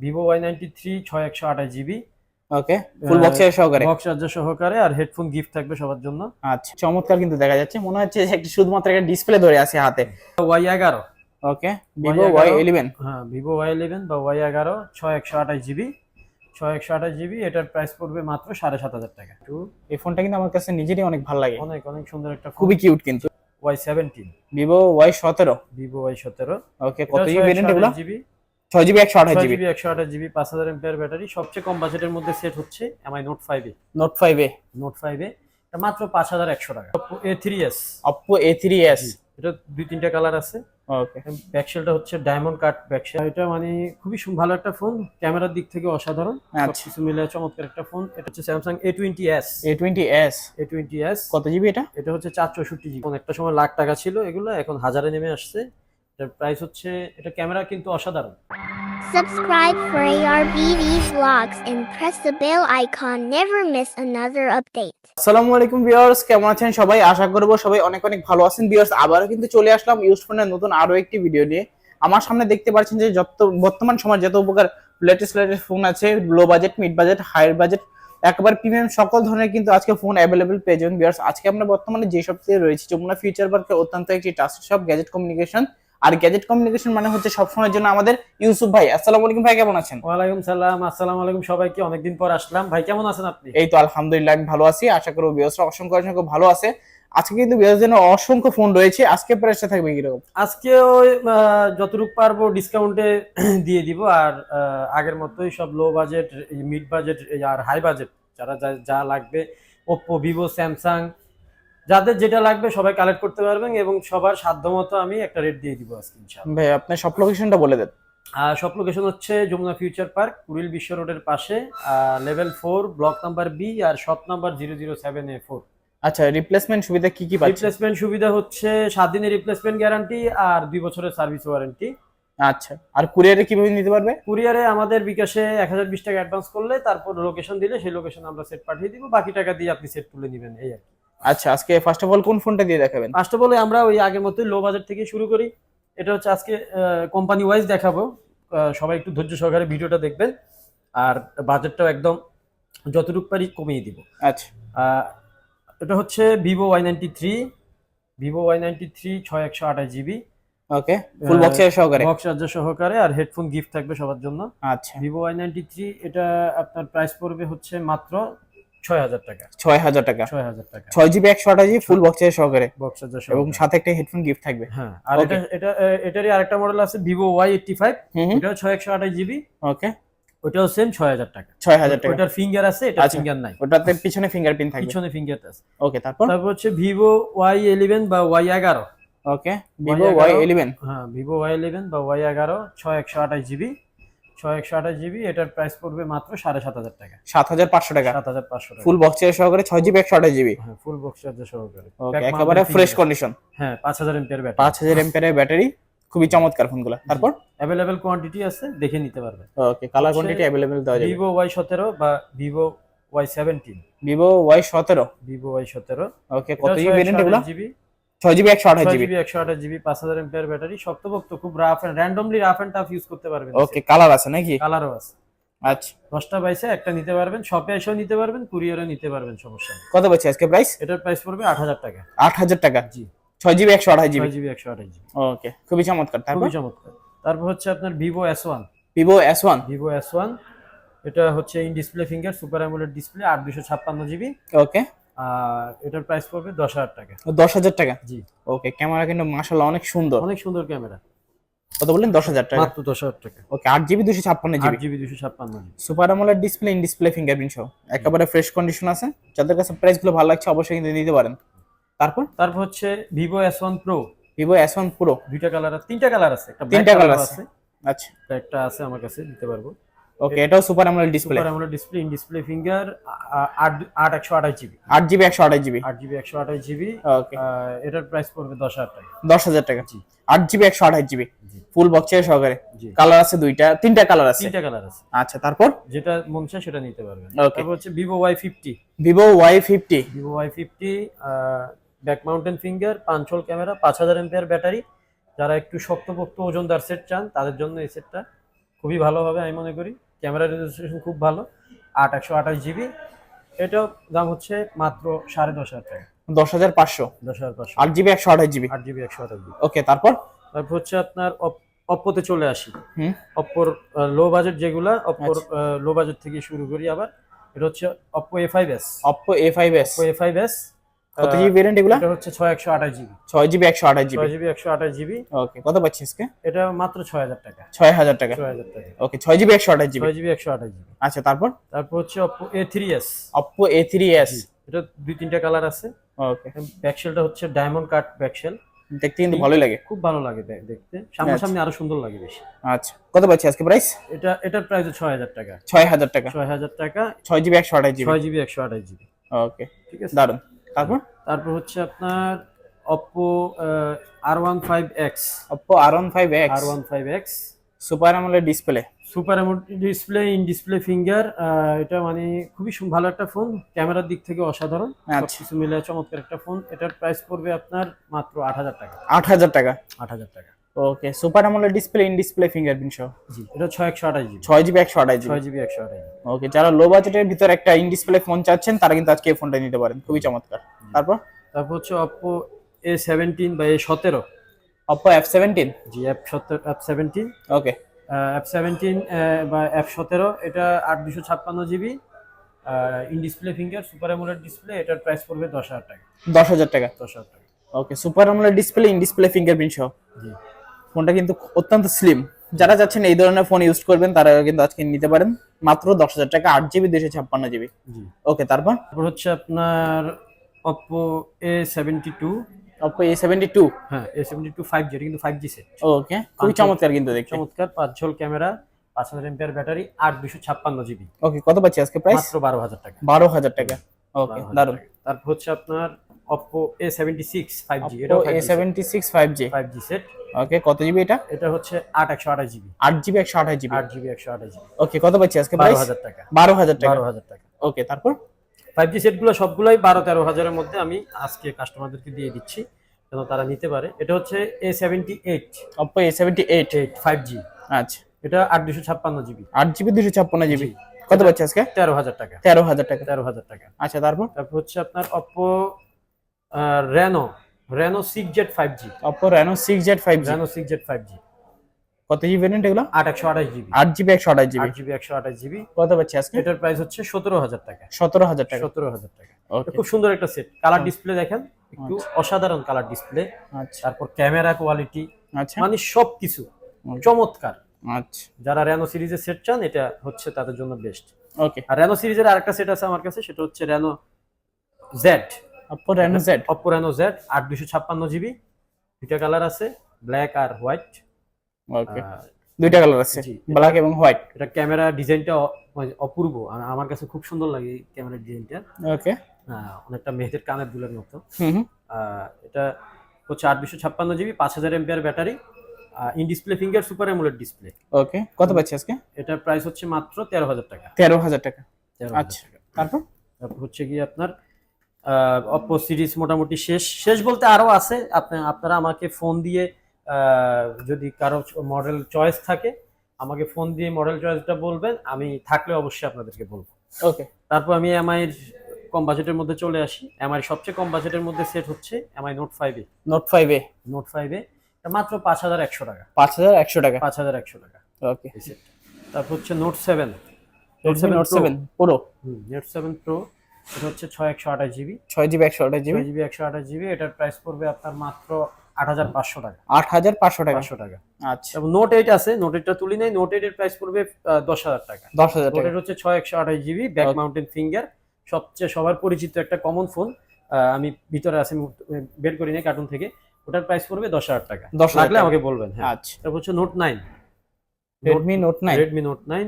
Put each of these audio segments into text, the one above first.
Vivo Y ninety three ছয় একশো আঠাশ জিবি ওকে ফুল বক্স সহকারে? বক্স চার্জার সহকারে আর হেডফোন গিফট থাকবে সবার জন্য। আচ্ছা চমৎকার কিন্তু দেখা যাচ্ছে। মনে হচ্ছে একটি শুধুমাত্র একটা ডিসপ্লে ধরে আছে হাতে। ওয়াই এগারো। Okay Vivo Y11 Y eleven হ্যাঁ ভিভো ওয়াই ইলেভেন বা ওয়াই এগারো ছয় একশো আঠাশ জিবি ছয় একশো আঠাশ জিবি এটার প্রাইস পড়বে মাত্র সাড়ে সাত হাজার টাকা। একটু এই ফোনটা কিন্তু আমার কাছে নিজেরই অনেক ভালো লাগে। অনেক অনেক সুন্দর একটা খুবই কিউট কিন্তু। ওয়াই সেভেন্টিন ভিভো ওয়াই সতেরো। ভিভো ওয়াই সতেরো। ওকে কত জিবি ভেরিয়েন্ট এগুলো? জিবি ছয় জিবি একশো আঠাশ জিবি একশো আঠাশ জিবি পাঁচ হাজার এমপিআর ব্যাটারি সবচেয়ে কম বাজেটের মধ্যে সেট হচ্ছে এমআই নোট ফাইভে নোট ফাইভ এ। নোট ফাইভে মাত্র পাঁচ হাজার একশো টাকা। A three S Oppo A three S এটা দুই তিনটা কালার আছে। ওকে ব্যাকশেলটা হচ্ছে ডায়মন্ড কাট ব্যাকশেল এটা মানে খুবই ভালো একটা ফোন ক্যামেরার দিক থেকে অসাধারণ। আচ্ছা। কিছু মিলে চমৎকার একটা ফোন এটা হচ্ছে Samsung A twenty S A twenty S A twenty S কত জিবি এটা? এটা হচ্ছে চার চৌষট্টি জিবি একটা সময় লাখ টাকা ছিল এগুলো এখন হাজারে নেমে আসছে। এটার প্রাইস হচ্ছে এটা ক্যামেরা কিন্তু অসাধারণ। Subscribe for ARBV vlogs and press the bell icon. Never miss another update. আসসালামু আলাইকুম ভিউয়ার্স কেমন আছেন সবাই? আশা করব সবাই অনেক অনেক ভালো আছেন। ভিউয়ার্স আবারও কিন্তু চলে আসলাম ইউজ ফোনের নতুন আরও একটি ভিডিও নিয়ে। আমার সামনে দেখতে পাচ্ছেন যে যত বর্তমান সময় যত উপকার লেটেস্ট লেটেস্ট ফোন আছে low budget mid budget higher budget একবার প্রিমিয়াম সকল ধরনের কিন্তু আজকে ফোন অ্যাভেলেবেল পেয়ে যাবেন। ভিউয়ার্স আজকে আমরা বর্তমানে যে সব রয়েছে যমুনা ফিউচার পার্কের অত্যন্ত একটি টাস্ক শপ গ্যাজেট কমিউনিকেশন আর গ্যাজেট কমিউনিকেশন মানে হচ্ছে সবসময়ের জন্য আমাদের ইউসুফ ভাই। আসসালামু আলাইকুম ভাই কেমন আছেন? ওয়ালাইকুম সালাম আসসালামু আলাইকুম সবাইকে। অনেকদিন পর আসলাম। ভাই কেমন আছেন আপনি? এই তো আলহামদুলিল্লাহ ভালো আছি। আশা করব বিয়সরা অসংখ্য অসংখ্য ভালো আছে। আজকে কিন্তু বিয়স জন্য অসংখ্য ফোন রয়েছে। আজকে প্রাইসটা থাকবে কীরকম? আজকে ওই যতটুকু পারব ডিসকাউন্টে দিয়ে দিব। আর আগের মতোই সব লো বাজেট মিড বাজেট আর হাই বাজেট যারা যা- যা লাগবে ওপ্পো ভিভো স্যামসাং যাদের যেটা লাগবে সবাই কালেক্ট করতে পারবেন এবং সবার সাধ্য মতো আমি একটা রেট দিয়ে দিব আজকে ইনশাআল্লাহ। ভাই আপনার সব লোকেশনটা বলে দেন। সব লোকেশন হচ্ছে যমুনা ফিউচার পার্ক কুড়িল বিশ্ব রোডের পাশে level four block number B R shop number zero zero seven A four আচ্ছা রিপ্লেসমেন্ট সুবিধা কি কি পাচ্ছে রিপ্লেসমেন্ট সুবিধা হচ্ছে সাত দিনের রিপ্লেসমেন্ট গ্যারান্টি আর দুই বছরের সার্ভিস ওয়ারেন্টি আচ্ছা আর কুরিয়ারে কীভাবে নিতে পারবে? কুরিয়ারে আমাদের বিকাশে এক হাজার বিশ টাকা অ্যাডভান্স করলে তারপর লোকেশন দিলে সেই লোকেশন আমরা সেট পাঠিয়ে দিব বাকি টাকা দিয়ে আপনি সেট তুলে নেবেন এই আর কি। আচ্ছা আজকে ফার্স্ট অফ অল কোন ফোনটা দিয়ে দেখাবেন? ফার্স্ট অফ অল আমরা ওই আগের মতোই লো বাজেট থেকে শুরু করি। এটা হচ্ছে আজকে কোম্পানি ওয়াইজ দেখাবো। সবাই একটু ধৈর্য সহকারে ভিডিওটা দেখবেন। আর বাজেটটাও একদম যতটুকু পারি কমিয়ে দিব। আচ্ছা। এটা হচ্ছে Vivo Y ninety three Vivo Y ninety three ছয় একশো আঠাশ জিবি। ওকে ফুল বক্সের সহকারে। বক্স চার্জার সহকারে আর হেডফোন গিফট থাকবে সবার জন্য। আচ্ছা। ভিভো ওয়াই নাইনটি থ্রি এটা আপনার প্রাইস পড়বে হচ্ছে মাত্র ছয় হাজার টাকা। ছয় হাজার টাকা। ছয় হাজার টাকা। ছয় জিবি একশো আঠাশ জিবি ফুল বক্সের সহকারে। বক্স এবং সাথে একটা হেডফোন গিফট থাকবে। হ্যাঁ আর. এটা এটা এটারই আরেকটা মডেল আছে ভিভো ওয়াই এইটটি ফাইভ ছয় একশো আঠাশ জিবি। ওকে ওটাও সেম ছয় হাজার টাকা। ছয় হাজার টাকা। ওটার ফিঙ্গার আছে এটা আচ্ছা। ফিঙ্গার নাই। ওটাতে পিছনে ফিঙ্গারপ্রিন্ট থাকবে। পিছনে ফিঙ্গার আছে। ওকে তারপর? তারপর হচ্ছে ভিভো ওয়াই ইলেভেন বা ওয়াই এগারো। Okay Vivo Y Y11 eleven হ্যাঁ ভিভো ওয়াই ইলেভেন বা ওয়াই এগারো ছয় একশো আঠাশ জিবি। ছয় একশো আঠাশ জিবি এটার প্রাইস পড়বে মাত্র সাড়ে সাত হাজার টাকা। সাত হাজার পাঁচশো টাকা। সাত হাজার পাঁচশো টাকা। ফুল বক্সের সহকারে ছয় জিবি একশো আঠাশ জিবি হ্যাঁ ফুল বক্স চার্জার সহকারে। একেবারে ফ্রেশ কন্ডিশন হ্যাঁ পাঁচ হাজার এমপিয়ার ব্যাটারি পাঁচ হাজার এমপিয়ারের ব্যাটারি খুবই চমৎকার ফোনগুলো। তারপর? অ্যাভেলেবেল কোয়ান্টিটি আছে দেখে নিতে পারবে। ওকে কালার কোয়ান্টিটি অ্যাভেলেবেল দেওয়া যাবে। ভিভো ওয়াই সতেরো বা Vivo Y seventeen Vivo Y সতেরো। ভিভো ওয়াই সতেরো। ওকে কত জিবি ভেরিয়েন্ট এগুলো? জিবি ছয় জিবি একশো আঠাশ জিবি একশো আঠাশ জিবি পাঁচ হাজার ব্যাটারি শক্তপোক্ত খুব rough and randomly rough and tough use করতে পারবেন। ওকে কালার আছে নাকি? কালারও আছে। আচ্ছা। দশটা বাইসে একটা নিতে পারবেন শপে এসেও নিতে পারবেন নিতে পারবেন সমস্যা কত পাচ্ছি আজকে প্রাইস এটার প্রাইস পড়বে আট হাজার টাকা। আট হাজার টাকা? জি। ছয় জিবি একশো আঠাশ জিবি জিবি একশো আঠাশ জিবি ওকে খুবই চমৎকার। খুবই চমৎকার। তারপর হচ্ছে আপনার Vivo S one Vivo S one Vivo S one এটা হচ্ছে in display finger super AMOLED display আট দুশো ছাপ্পান্ন জিবি ওকে এটার প্রাইস পড়বে দশ হাজার টাকা। দশ হাজার টাকা? জি। ওকে ক্যামেরা কিন্তু মাসাল্লাহ অনেক সুন্দর। অনেক সুন্দর ক্যামেরা কত বললেন? দশ হাজার টাকা? মাত্র দশ হাজার টাকা। ওকে আট জিবি দুশো ছাপ্পান্ন জিবি জিবি দুশো ছাপ্পান্ন সুপার আমলের ডিসপ্লে ইন ডিসপ্লে ফিঙ্গারপ্রিন্ট সহ একেবারে ফ্রেশ কন্ডিশন আছে। যাদের কাছে প্রাইসগুলো ভালো লাগছে অবশ্যই কিন্তু নিতে পারেন। তারপর? তারপর হচ্ছে Vivo S one pro Vivo S one pro দুইটা কালার আছে তিনটা কালার আছে। একটা তিনটা কালার। আছে। আচ্ছা। একটা আছে আমার কাছে দিতে পারব। ওকে এটাও সুপার আমলের display super AMOLED display in display finger আট আট একশো আঠাশ জিবি আট জিবি একশো আঠাশ জিবি আট জিবি একশো আঠাশ জিবি ওকে এটার প্রাইস পড়বে দশ হাজার টাকা। দশ হাজার টাকা। জি। আট জিবি একশো আঠাশ জিবি জি। ফুল বক্সের সহকারে। জি। কালার আছে দুইটা তিনটা কালার আছে। তিনটা কালার আছে। আচ্ছা তারপর? যেটা মন চায় সেটা নিতে পারবেন. তারপর হচ্ছে Vivo Y fifty Vivo Y fifty back mounted finger পাঁচল camera পাঁচ হাজার এমপিয়ার ব্যাটারি যারা একটু শক্তপোক্ত ওজনদার সেট চান তাদের জন্য এই সেটটা খুবই ভালো হবে আমি মনে করি। ক্যামেরা রেজিস্ট্রেশন খুব ভালো আট একশো আঠাশ জিবি। এটাও দাম হচ্ছে মাত্র সাড়ে দশ হাজার টাকা। দশ হাজার পাঁচশো? দশ হাজার পাঁচশো। আট জিবি একশো আঠাশ জিবি? আট জিবি একশো আঠাশ জিবি। ওকে তারপর? তারপর হচ্ছে আপনার অপ্পোতে চলে আসি। অপ্পোর লো বাজেট যেগুলা অপ্পোর লো বাজেট থেকে শুরু করি আবার। এটা হচ্ছে Oppo A five S Oppo A five S Oppo A five S কত জিবি ভেরিয়েন্ট এগুলা? এটা হচ্ছে ছয় একশো আঠাশ জিবি ছয় জিবি একশো আঠাশ জিবি ছয় জিবি একশো আঠাশ জিবি ওকে কত পাচ্ছি আজকে? এটা মাত্র ছয় হাজার টাকা। ছয় হাজার টাকা। ছয় হাজার টাকা। ওকে ছয় জিবি একশো আঠাশ জিবি ছয় জিবি একশো আঠাশ জিবি আচ্ছা তারপর? তারপর হচ্ছে অপ্পো এ থ্রি এস এটা দুই তিনটা কালার আছে। ওকে ব্যাকশেলটা হচ্ছে ডায়মন্ড কাট ব্যাকশেল দেখতে কিন্তু ভালোই লাগে। খুব ভালো লাগে দেখতে। সামনাসামনি আরও সুন্দর লাগে বেশি। আচ্ছা কত পাচ্ছি আজকে প্রাইস এটা এটার প্রাইস ছয় হাজার টাকা। ছয় হাজার টাকা। ছয় হাজার টাকা। ছয় জিবি একশো আঠাশ জিবি ছয় জিবি একশো আঠাশ জিবি ওকে ঠিক আছে? দারুণ তারপর? তারপর হচ্ছে আপনার Oppo R one five X R one five X R one five X super AMOLED display super AMOLED display in display finger এটা মানে খুবই ভালো একটা ফোন ক্যামেরার দিক থেকে অসাধারণ। সবকিছু কিছু মিলে চমৎকার একটা ফোন এটার প্রাইস পড়বে আপনার মাত্র আট হাজার টাকা। আট হাজার টাকা। আট হাজার টাকা। ওকে সুপার আমলের ডিসপ্লে ইন ডিসপ্লে ফিঙ্গারপ্রিন্ট সহ। জি এটা ছয় একশো আঠাশ জিবি ছয় জিবি একশো আঠাশ জিবি ছয় জিবি একশো আঠাশ জিবি ওকে যারা লো বাজেটের ভিতর একটা ইন ডিসপ্লে ফোন চাচ্ছেন তারা কিন্তু আজকে এই ফোনটা নিতে পারেন। খুবই চমৎকার। তারপর? তারপর হচ্ছে এ সেভেন্টিন বা এ সতেরো। অপ্পো এফ সেভেন্টিন জি অ্যাপ সতেরো F seventeen okay F seventeen বা অ্যাপ সতেরো এটা আট দুশো ছাপ্পান্ন GB in display finger super AMOLED display এটার প্রাইস পড়বে দশ হাজার টাকা। দশ হাজার টাকা। দশ হাজার টাকা। ওকে সুপার আমলের ডিসপ্লে ইন ডিসপ্লে ফিঙ্গারপ্রিন্ট সহ। জি। ফোনটা কিন্তু অত্যন্ত স্লিম যারা যাচ্ছেন এই ধরনের ফোন ইউজ করবেন তারা কিন্তু আজকে নিতে পারেন। মাত্র দশ হাজার টাকা আট জিবি দুশো ছাপ্পান্ন জিবি জি। ওকে তারপর? তারপর হচ্ছে আপনার Oppo A seventy two Oppo A seventy two হ্যাঁ A seventy two five G কিন্তু ফাইভ জি সেট ওকে খুবই চমৎকার কিন্তু দেখতে। চমৎকার পাঁচ ঝোল ক্যামেরা পাঁচ হাজার এমপিআর ব্যাটারি আট দুশো ছাপ্পান্ন জিবি ওকে কত পাচ্ছি আজকে প্রাইস মাত্র বারো হাজার টাকা। বারো হাজার টাকা। ওকে 12,000 দারুণ তারপর হচ্ছে আপনার Oppo A seventy six five G এটা A seventy six five G five G set okay কত জিবি এটা? এটা হচ্ছে আট একশো আঠাশ জিবি আট জিবি একশো আঠাশ জিবি আট জিবি একশো আঠাশ জিবি ওকে কত পাচ্ছি আজকে বারো প্রাইস হাজার টাকা। বারো হাজার টাকা। বারো হাজার টাকা। ওকে তারপর? ফাইভ জি সেটগুলো সবগুলোই বারো তেরো হাজারের মধ্যে আমি আজকে কাস্টমারদেরকে দিয়ে দিচ্ছি যেন তারা নিতে পারে। এটা হচ্ছে A seventy eight Oppo A seventy eight eight five G আচ্ছা। এটা আট দুশো ছাপ্পান্ন জিবি আট জিবি দুশো ছাপ্পান্ন জিবি কত পাচ্ছি আজকে? তেরো হাজার টাকা। তেরো হাজার টাকা। তেরো হাজার টাকা। আচ্ছা তারপর? তারপর হচ্ছে আপনার Oppo Reno Reno six Z five G Oppo Reno six Z five Reno six Z five G কত জিবি ভেরিয়েন্ট এগুলো? আট একশো আঠাশ জিবি আট জিবি একশো আঠাশ জিবি আট জিবি একশো আঠাশ জিবি কত পাচ্ছি আজকে? এটার প্রাইস হচ্ছে সতেরো হাজার টাকা। সতেরো হাজার টাকা। সতেরো হাজার টাকা। ওকে খুব সুন্দর একটা সেট কালার ডিসপ্লে দেখেন। একটু অসাধারণ কালার ডিসপ্লে আচ্ছা। তারপর ক্যামেরা কোয়ালিটি আচ্ছা। মানে সবকিছু। চমৎকার। আচ্ছা। যারা রেনো সিরিজের সেট চান এটা হচ্ছে তাদের জন্য বেস্ট ওকে আর রেনো সিরিজের আরেকটা সেট আছে আমার কাছে সেটা হচ্ছে Reno Z Oppo Reno Z Oppo Reno Z আট দুশো ছাপ্পান্ন জিবি দুইটা কালার আছে ব্ল্যাক আর হোয়াইট ওকে দুইটা কালার আছে ব্ল্যাক এবং হোয়াইট এটা ক্যামেরা ডিজাইনটা অপূর্ব। আ- আমার কাছে খুব সুন্দর লাগে ক্যামেরা ডিজাইনটা ওকে অনেকটা মেয়েদের কানের দুলের মতো। এটা হচ্ছে আট দুশো ছাপ্পান্ন জিবি পাঁচ হাজার ampere battery in display finger super AMOLED display okay কত পাচ্ছি আজকে? এটার প্রাইস হচ্ছে মাত্র তেরো হাজার টাকা। তেরো হাজার টাকা। আচ্ছা। তারপর? তারপর হচ্ছে গিয়ে আপনার অপো সিরিজ মোটামুটি শেষ। শেষ বলতে আরও আছে। আপনি আপনারা আমাকে ফোন দিয়ে যদি কারও মডেল চয়েস থাকে আমাকে ফোন দিয়ে মডেল চয়েসটা বলবেন। আমি থাকলে অবশ্যই আপনাদেরকে বলব। ওকে তারপর আমি এমআই কম বাজেটের মধ্যে চলে আসি। এমআই সবচেয়ে কম বাজেটের মধ্যে সেট হচ্ছে এমআই নোট ফাইভে নোট ফাইভ এ নোট ফাইভে মাত্র পাঁচ হাজার একশো টাকা। পাঁচ হাজার একশো টাকা। পাঁচ হাজার একশো টাকা। ওকে তারপর হচ্ছে note seven Redmi note seven পুরো নোট সেভেন প্রো এটা হচ্ছে ছয় একশো আঠাশ জিবি। ছয় জিবি একশো আঠাশ জিবি? জিবি একশো আঠাশ জিবি এটার প্রাইস পড়বে আপনার মাত্র আট হাজার পাঁচশো টাকা। আট হাজার পাঁচশো টাকা? পাঁচশো টাকা। আচ্ছা। নোট এইট আছে নোট এইটটা তুলি নেই নোট এইটের প্রাইস পড়বে দশ হাজার টাকা। দশ হাজার নোট এইট হচ্ছে ছয় একশো আঠাশ জিবি ব্যাক মাউন্টেন ফিঙ্গার সবচেয়ে সবার পরিচিত একটা কমন ফোন আমি ভিতরে আছে বের করি নাই কার্টুন থেকে। ওটার প্রাইস পড়বে দশ হাজার টাকা। 10,000 লাগলে আমাকে বলবেন হ্যাঁ। আচ্ছা। তারপর হচ্ছে note nine Redmi note nine Redmi note nine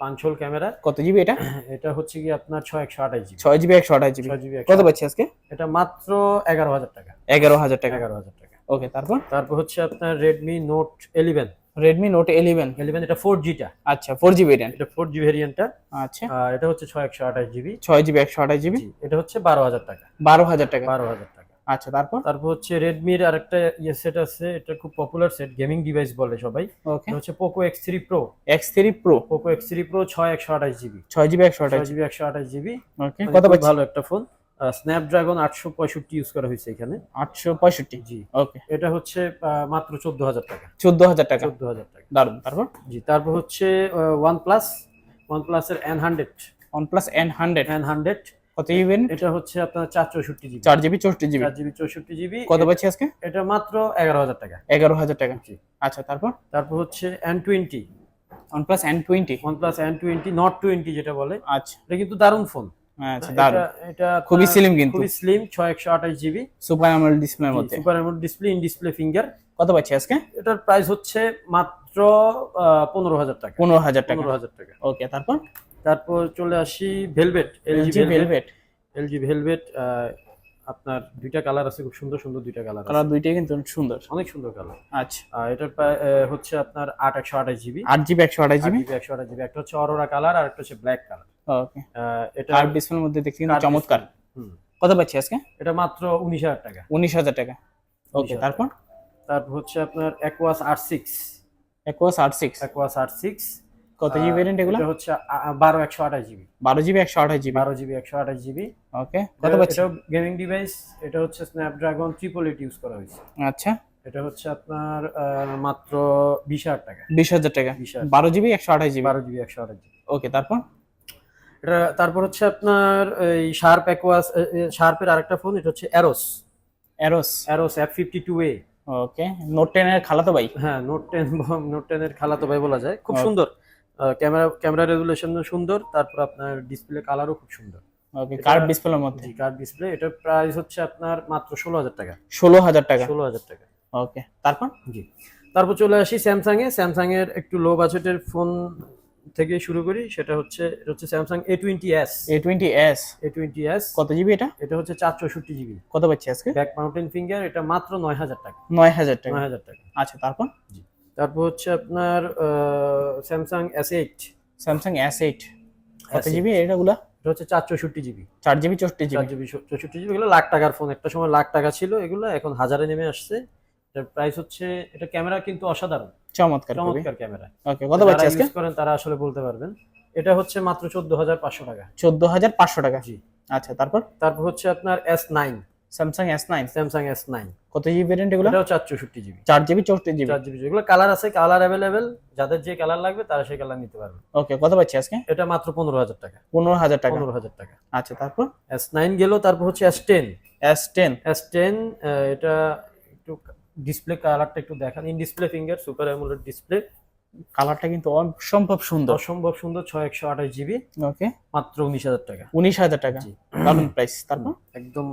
পাঁচ হোল ক্যামেরা। কত জিবি এটা? এটা হচ্ছে কি আপনার ছয় একশো আঠাশ জিবি। ছয় জিবি একশো আঠাশ জিবি। কত পাচ্ছি আজকে? এটা মাত্র এগারো হাজার টাকা। এগারো হাজার টাকা। এগারো হাজার টাকা। ওকে তারপর? তারপর হচ্ছে আপনার Redmi note eleven Redmi note eleven eleven এটা ফোর জিটা আচ্ছা ফোর জিবি র্যাম এটা ফোর জি ভেরিয়েন্টটা আচ্ছা। এটা হচ্ছে ছয় একশো আঠাশ জিবি। ছয় জিবি একশো আঠাশ জিবি। এটা হচ্ছে বারো হাজার টাকা। বারো হাজার টাকা। বারো হাজার টাকা। আচ্ছা তারপর? তারপর হচ্ছে রেডমির আরেকটা ইয়ে সেট আছে এটা খুব পপুলার সেট গেমিং ডিভাইস বলে সবাই। ওকে এটা হচ্ছে Poco X three pro X three pro Poco X three pro ছয় একশো আঠাশ জিবি। ছয় জিবি একশো আঠাশ জিবি। একশো আঠাশ জিবি। ওকে কত ভালো একটা ফোন স্ন্যাপড্রাগন আটশো পঁয়ষট্টি ইউজ করা হয়েছে এখানে। আটশো পঁয়ষট্টি? জি। ওকে এটা হচ্ছে মাত্র চোদ্দ হাজার টাকা। চোদ্দ হাজার টাকা? চোদ্দ হাজার টাকা। দারুণ তারপর? জি তারপর হচ্ছে ওয়ান প্লাস ওয়ান প্লাসের N hundred one plus N hundred N hundred কত জিবি এটা হচ্ছে আপনার চার চৌষট্টি জিবি চার জিবি চৌষট্টি জিবি চার জিবি চৌষট্টি জিবি কত পাচ্ছি আজকে? এটা মাত্র এগারো হাজার টাকা। এগারো হাজার টাকা। জি। আচ্ছা তারপর? তারপর হচ্ছে N twenty one plus N twenty one plus N twenty not twenty যেটা বলে। আচ্ছা। এটা কিন্তু দারুণ ফোন। আচ্ছা দারুণ এটা খুবই slim কিন্তু। খুবই স্লিম ছয় একশো আঠাশ জিবি সুপার আমল ডিসপ্লের মধ্যে। Super display in display finger কত পাচ্ছি আজকে? এটার প্রাইস হচ্ছে মাত্র পনেরো হাজার টাকা। পনেরো হাজার টাকা। পনেরো হাজার টাকা। ওকে তারপর? তারপর চলে আসি velvet LG velvet LG velvet আপনার দুইটা কালার আছে খুব সুন্দর সুন্দর দুইটা কালার কালার দুইটাই কিন্তু সুন্দর। অনেক সুন্দর কালার আচ্ছা। এটার হচ্ছে আপনার আট একশো আঠাশ জিবি আট জিবি একশো আঠাশ জিবি একশো আঠাশ জিবি একটা হচ্ছে অরোরা কালার আর একটা হচ্ছে ব্ল্যাক কালার ওকে এটা কার্ভ ডিসপ্লের মধ্যে দেখছি চমৎকার। হুম। কত পাচ্ছি আজকে? এটা মাত্র উনিশ হাজার টাকা। উনিশ হাজার টাকা। ওকে তারপর? তারপর হচ্ছে আপনার অ্যাকোয়াস আর সিক্স একোয়াস আট সিক্স অ্যাকোয়াস আর সিক্স কত জিবি ভেরিয়েন্ট এগুলো? এটা হচ্ছে আ- আ- বারো একশো আঠাশ জিবি বারো জিবি একশো আঠাশ জিবি বারো জিবি একশো আঠাশ জিবি ওকে কত পাচ্ছি? এটা গেমিং ডিভাইস এটা হচ্ছে স্ন্যাপড্রাগন ট্রিপল এইট ইউজ করা হয়েছে। আচ্ছা। এটা হচ্ছে আপনার মাত্র বিশ হাজার টাকা। বিশ হাজার টাকা। 20,000 বারো জিবি একশো আঠাশ জিবি বারো জিবি একশো আঠাশ জিবি ওকে তারপর? এটা তারপর হচ্ছে আপনার এই শার্প অ্যাকোয়াস শার্পের আরেকটা ফোন এটা হচ্ছে Arrows Arrows Arrows F fifty two A okay note টেনের খালাতো ভাই? হ্যাঁ নোট টেন নোট টেনের খালাতো ভাই বলা যায়। খুব সুন্দর। ক্যামেরা ক্যামেরা রেজুলেশন সুন্দর তারপর আপনার ডিসপ্লে কালারও খুব সুন্দর। ওকে কার্ভ ডিসপ্লের মধ্যে? জি কার্ড ডিসপ্লে এটার প্রাইস হচ্ছে আপনার মাত্র ষোলো হাজার টাকা। ষোলো হাজার টাকা? ষোলো হাজার টাকা। ওকে তারপর? জি তারপর চলে আসি স্যামসাং এ স্যামসাং এর একটু লো বাজেটের ফোন থেকে শুরু করি। সেটা হচ্ছে এটা হচ্ছে Samsung A twenty S A twenty S A twenty S কত জিবি এটা? এটা হচ্ছে চার চৌষট্টি জিবি কত পাচ্ছি আজকে? ব্যাক মাউন্টেন ফিঙ্গার এটা মাত্র নয় হাজার টাকা। নয় হাজার টাকা। নয় হাজার টাকা। আচ্ছা তারপর? তারপর হচ্ছে আপনার Samsung S eight Samsung S eight কত S8 জিবি এটাগুলা? এটা হচ্ছে চার চৌষট্টি জিবি চার জিবি চৌষট্টি জিবি জিবি চৌষট্টি জিবি এগুলো লাখ টাকার ফোন একটা সময় লাখ টাকা ছিল এগুলো এখন হাজারে নেমে আসছে। এটার প্রাইস হচ্ছে এটা ক্যামেরা কিন্তু অসাধারণ। চমৎকার চমৎকার ক্যামেরা ওকে কত পাচ্ছি আজকে? করেন তারা আসলে বলতে পারবেন। এটা হচ্ছে মাত্র চোদ্দ হাজার পাঁচশো টাকা। চোদ্দ হাজার পাঁচশো টাকা? জি। আচ্ছা তারপর? তারপর হচ্ছে আপনার S nine Samsung S nine Samsung S nine কত জিবি ভেরিয়েন্ট এগুলো? এটাও চার চৌষট্টি জিবি চার জিবি চৌষট্টি জিবি চার জিবি এগুলো কালার আছে কালার অ্যাভেলেবেল যাদের যে কালার লাগবে তারা সেই কালার নিতে পারবে। ওকে কত পাচ্ছি আজকে? এটা মাত্র পনেরো হাজার টাকা। পনেরো হাজার টাকা। পনেরো হাজার টাকা। আচ্ছা তারপর? এস নাইন গেল তারপর হচ্ছে S ten S ten S ten এটা একটু ডিসপ্লে কালারটা একটু দেখান। In display finger super AMOLED display কালারটা কিন্তু অসম্ভব সুন্দর। অসম্ভব সুন্দর ছয় একশো আঠাশ জিবি ওকে মাত্র উনিশ হাজার টাকা। উনিশ হাজার টাকা। জি। দারুণ প্রাইস তারপর? একদম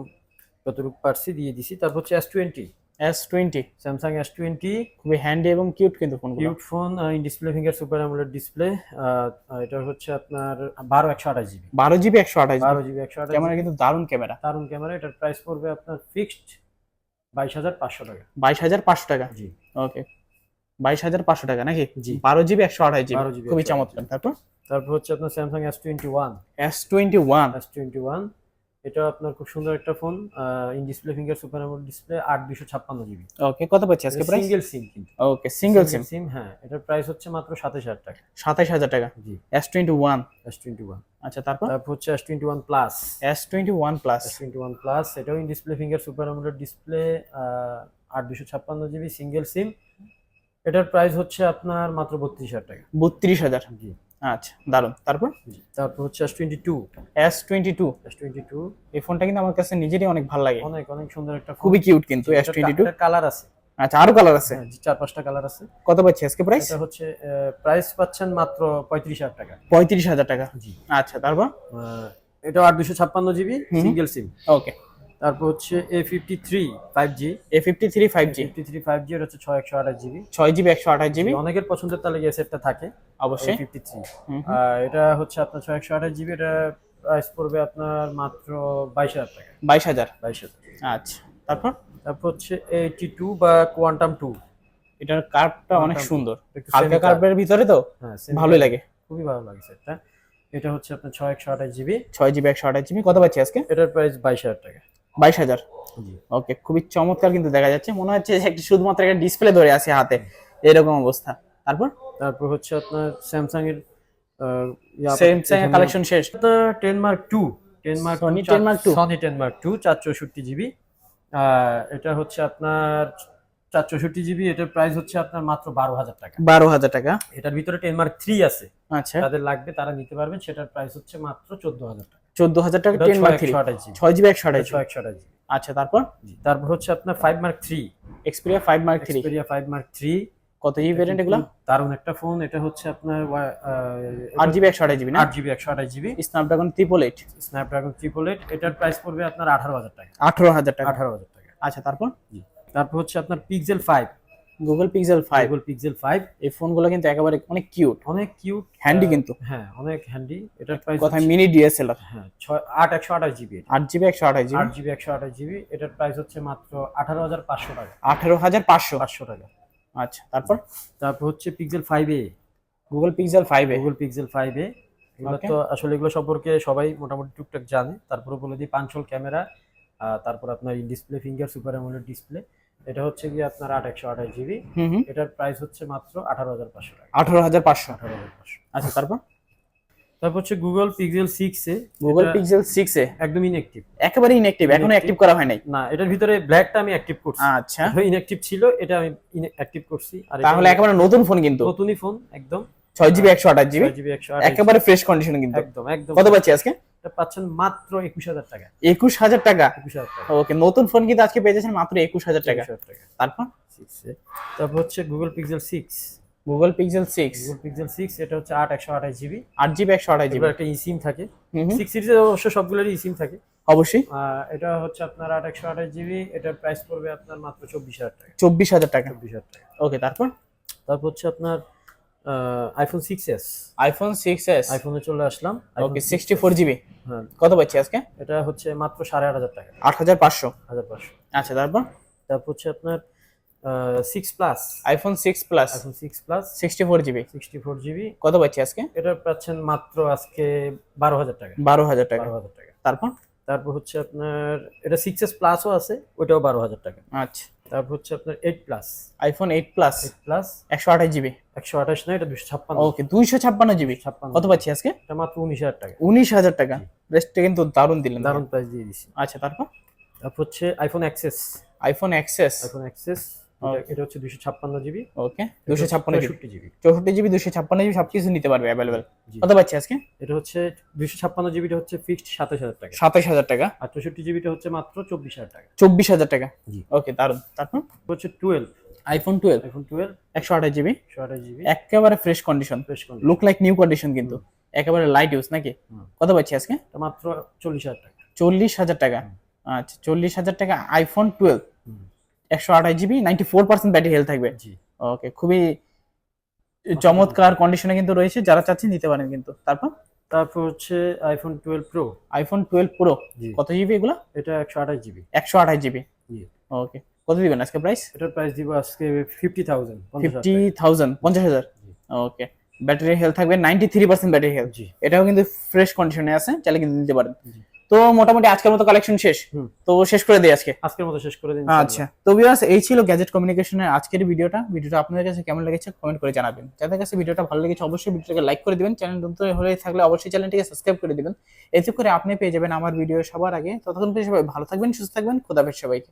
যতটুকু পারছি দিয়ে দিছি। তারপর হচ্ছে S twenty S twenty Samsung S twenty খুবই হ্যান্ডি এবং কিউট কিন্তু ফোনগুলো cute phone in display finger super AMOLED display এটা হচ্ছে আপনার বারো একশো আঠাশ জিবি বারো জিবি একশো আঠাশ বারো জিবি একশো আঠাশ ক্যামেরা কিন্তু দারুণ ক্যামেরা। দারুণ ক্যামেরা এটার প্রাইস পড়বে আপনার ফিক্সড বাইশ হাজার পাঁচশো টাকা। বাইশ হাজার পাঁচশো টাকা? জি। ওকে বাইশ হাজার পাঁচশো টাকা নাকি? জি। বারো জিবি একশো আঠাশ জিবি 12 GB খুবই চমৎকার। তারপর? তারপর হচ্ছে আপনার Samsung S twenty one S twenty one S twenty one এটা আপনার খুব সুন্দর একটা phone in display finger super AMOLED display আট দুশো ছাপ্পান্ন জিবি ওকে কত পাচ্ছি আজকে প্রাইস সিঙ্গেল সিম কিন্তু। ওকে সিঙ্গেল সিম সিম হ্যাঁ এটার প্রাইস হচ্ছে মাত্র সাতাশ হাজার টাকা। সাতাইশ হাজার টাকা? জি। S twenty one S twenty one আচ্ছা তারপর? তারপর হচ্ছে S twenty one plus S twenty one plus S twenty one plus এটাও in display finger super AMOLED display আট দুশো ছাপ্পান্ন জিবি সিঙ্গেল সিম এটার প্রাইস হচ্ছে আপনার মাত্র বত্রিশ হাজার টাকা। বত্রিশ হাজার। জি। আচ্ছা দারুণ তারপর? তারপর হচ্ছে S twenty two S twenty two S twenty two এই ফোনটা কিন্তু আমার কাছে নিজেরই অনেক ভালো লাগে। অনেক অনেক সুন্দর একটা খুবই কিউট কিন্তু এস টোয়েন্টি টু কালার আছে। আচ্ছা আরও কালার আছে? হ্যাঁ, চার পাঁচটা কালার আছে। কত পাচ্ছি আজকে প্রাইস এটা হচ্ছে প্রাইস পাচ্ছেন মাত্র পঁয়ত্রিশ হাজার টাকা। পঁয়ত্রিশ হাজার টাকা। জি। আচ্ছা তারপর? এটা আট দুশো ছাপ্পান্ন জিবি সিঙ্গেল সিম ওকে তারপর হচ্ছে A fifty three five G A fifty three five G fifty three five G হচ্ছে ছয় একশো আঠাশ জিবি ছয় জিবি একশো আঠাশ জিবি অনেকের পছন্দের তাহলে এই সেটটা থাকে। অবশ্যই। Fifty three. এটা হচ্ছে আপনার ছয় একশো আঠাশ জিবি এটা প্রাইস পড়বে আপনার মাত্র বাইশ হাজার টাকা। বাইশ হাজার? বাইশ হাজার। আচ্ছা তারপর? তারপর হচ্ছে এইটি টু বা কোয়ান্টাম টু এটার কার্ভটা অনেক সুন্দর। হালকা কার্ভের ভিতরে তো? হ্যাঁ ভালোই লাগে। খুবই ভালো লাগে সেটটা। এটা হচ্ছে আপনার ছয় একশো আঠাশ জিবি ছয় জিবি একশো আঠাশ জিবি কত পাচ্ছি আজকে? এটার প্রাইস বাইশ হাজার টাকা। বাইশ হাজার। জি। ওকে খুবই চমৎকার কিন্তু দেখা যাচ্ছে। মনে হচ্ছে যে একটি শুধুমাত্র একটা ডিসপ্লে ধরে আছে হাতে। এরকম অবস্থা। তারপর? তারপর হচ্ছে আপনার স্যামসাং এর স্যামসাং এর কালেকশন শেষ। Ten mark two ten mark Sony 10 Mark II? Sony ten mark two চার চৌষট্টি জিবি। এটা হচ্ছে আপনার চার চৌষট্টি জিবি এটার প্রাইস হচ্ছে আপনার মাত্র বারো হাজার টাকা। বারো হাজার টাকা। এটার ভিতরে টেন মার্ক থ্রি আছে। আচ্ছা। যাদের লাগবে তারা নিতে পারবেন সেটার প্রাইস হচ্ছে মাত্র চোদ্দ হাজার টাকা। চোদ্দ হাজার টাকা টেন মার্ক থ্রি ছয় জিবি। একশো আঠাশ ছয় একশো আঠাশ আচ্ছা তারপর? তারপর হচ্ছে আপনার five mark three Xperia five mark three Xperia five mark three কত জিবি ভ্যারিয়েন্ট এগুলো? দারুণ একটা ফোন এটা হচ্ছে আপনার আট জিবি একশো আঠাশ জিবি না? আট জিবি একশো আঠাশ GB. Snapdragon triple eight Snapdragon triple eight এটার প্রাইস পড়বে আপনার আঠারো হাজার টাকা। আঠারো হাজার টাকা। আঠারো হাজার টাকা। আচ্ছা তারপর? তারপর হচ্ছে আপনার Pixel five Google Pixel five Google Pixel five এই ফোনগুলো কিন্তু একেবারে অনেক কিউট অনেক কিউট হ্যান্ডি কিন্তু। হ্যাঁ অনেক হ্যান্ডি এটার প্রাইস কথা মিনি ডিএসএলআর হ্যাঁ ছয় আট একশো আঠাশ জিবি আট জিবি একশো আঠাশ জিবি আট জিবি একশো আঠাশ জিবি এটার প্রাইস হচ্ছে মাত্র আঠারো হাজার পাঁচশো টাকা। আঠারো হাজার পাঁচশো? পাঁচশো টাকা। আচ্ছা তারপর? তারপর হচ্ছে Pixel five A Google Pixel five A Google Pixel five A এগুলো তো আসলে এগুলো সম্পর্কে সবাই মোটামুটি টুকটাক জানে। তারপরে বলে দিই পাঁচশোল ক্যামেরা তারপর আপনার display finger super AMOLED display এটা হচ্ছে কি আপনার আট একশো আঠাশ জিবি। এটার প্রাইস হচ্ছে মাত্র আঠারো হাজার পাঁচশো টাকা। আঠারো হাজার পাঁচশো। আঠারো হাজার পাঁচশো। আচ্ছা তারপর? তারপর হচ্ছে Google Pixel six A Google Pixel six A? একদম ইনঅ্যাক্টিভ একেবারে ইনঅ্যাক্টিভ এখনও। অ্যাক্টিভ করা হয় নাই? না এটার ভিতরে ব্ল্যাকটা আমি অ্যাক্টিভ করছি। আচ্ছা। ইনঅ্যাক্টিভ ছিল এটা আমি অ্যাক্টিভ করছি। আর তাহলে একেবারে নতুন ফোন কিন্তু। নতুনই ফোন একদম। ছয় জিবি একশো আঠাশ জিবি? একেবারে ফ্রেশ কন্ডিশন কিন্তু। একদম একদম। কত পাচ্ছি আজকে? এটা পাচ্ছেন মাত্র একুশ হাজার টাকা। একুশ হাজার টাকা? একুশ হাজার টাকা। ওকে নতুন ফোন কিন্তু আজকে পেয়ে যাচ্ছেন মাত্র একুশ হাজার টাকা। তারপর? তারপর হচ্ছে Google Pixel six Google Pixel six Google Pixel six এটা হচ্ছে আট একশো আঠাশ জিবি। আট জিবি একশো আঠাশ জিবি। একটা ইসিম থাকে। সিক্স সিরিজে অবশ্য সবগুলোরই ইসিম থাকে। অবশ্যই। এটা হচ্ছে আপনার আট একশো আঠাশ জিবি। এটার প্রাইস পড়বে আপনার মাত্র চব্বিশ হাজার টাকা। চব্বিশ হাজার টাকা। চব্বিশ হাজার টাকা। ওকে তারপর? তারপর হচ্ছে আপনার iPhone six S iPhone six S আইফোনে চলে আসলাম। ওকে সিক্সটি ফোর জিবি হ্যাঁ। কত পাচ্ছি আজকে? এটা হচ্ছে মাত্র সাড়ে আট হাজার টাকা। আট হাজার পাঁচশো। হাজার পাঁচশো। আচ্ছা তারপর? তারপর হচ্ছে আপনার six plus iPhone six plus iPhone six plus sixty four GB sixty four GB কত পাচ্ছি আজকে? এটা পাচ্ছেন মাত্র আজকে বারো হাজার টাকা। বারো হাজার টাকা। বারো হাজার টাকা। তারপর? তারপর হচ্ছে আপনার এটা সিক্স এস প্লাসও আছে ওইটাও বারো হাজার টাকা। আচ্ছা। তারপর হচ্ছে আপনার eight plus iPhone eight plus plus একশো আঠাশ জিবি একশো আঠাশ নয় এটা দুশো ছাপ্পান্ন। ওকে দুইশো ছাপ্পান্ন জিবি ছাপ্পান্ন। কত পাচ্ছি আজকে? এটা মাত্র উনিশ হাজার টাকা। উনিশ হাজার টাকা। রেস্টটা কিন্তু দারুণ দিলেন। দারুণ প্রাইস দিয়ে দিছি আচ্ছা তারপর? তারপর হচ্ছে iPhone XS iPhone XS iPhone XS এটা হচ্ছে দুশো ছাপ্পান্ন জিবি ওকে দুশো ছাপ্পান্ন চৌষট্টি জিবি চৌষট্টি জিবি দুশো ছাপ্পান্ন জিবি সবকিছু নিতে পারবে অ্যাভেলেবেল। কত পাচ্ছি আজকে? এটা হচ্ছে দুশো ছাপ্পান্ন জিবিটা হচ্ছে ফিক্সড সাতাশ হাজার টাকা। সাতাশ হাজার টাকা। আর চৌষট্টি জিবিটা হচ্ছে মাত্র চব্বিশ হাজার টাকা। চব্বিশ হাজার টাকা। জি। ওকে দারুণ। তারপর? হচ্ছে twelve iPhone twelve iPhone twelve একশো আঠাশ জিবি একশো আঠাশ জিবি একেবারে fresh condition fresh look like new condition কিন্তু। একেবারে লাইট ইউজ নাকি। কত পাচ্ছি আজকে? মাত্র চল্লিশ হাজার টাকা। চল্লিশ হাজার টাকা। আচ্ছা চল্লিশ হাজার টাকা আইফোন টুয়েলভ। একশো আঠাশ GB ninety four percent battery health থাকবে। ওকে খুবই চমৎকার কন্ডিশনে কিন্তু রয়েছে যারা চাচ্ছেন নিতে পারেন কিন্তু। তারপর? তারপর হচ্ছে iPhone twelve pro iPhone twelve pro কত জিবি এগুলো? এটা একশো আঠাশ জিবি একশো আঠাশ জিবি ওকে কত দিবেন আজকে প্রাইস এটার প্রাইস দিব আজকে ফিফটি থাউজেন্ড ফিফটি থাউজেন্ড পঞ্চাশ হাজার? ওকে ব্যাটারি হেলথ থাকবে ninety three percent battery health জি। এটাও কিন্তু ফ্রেশ কন্ডিশনে আছে চাইলে কিন্তু নিতে পারেন। তো মোটামুটি আজকের মতো কালেকশন শেষ। তো শেষ করে দিই আজকে। আজকের মতো শেষ করে দিন আচ্ছা। তো ভিউয়ার্স এই ছিল গ্যাজেট কমিউনিকেশনের আজকের ভিডিওটা। ভিডিওটা আপনাদের কাছে কেমন লেগেছে কমেন্ট করে জানাবেন। যাদের কাছে ভিডিওটা ভালো লেগেছে অবশ্যই ভিডিওটাকে লাইক করে দিবেন। চ্যানেল নতুন হলে থাকলে অবশ্যই চ্যানেলটিকে সাবস্ক্রাইব করে দিবেন। এতে করে আপনি পেয়ে যাবেন আমার ভিডিও সবার আগে। ততক্ষণ পর্যন্ত সবাই ভালো থাকবেন সুস্থ থাকবেন। খোদাফেজ সবাইকে।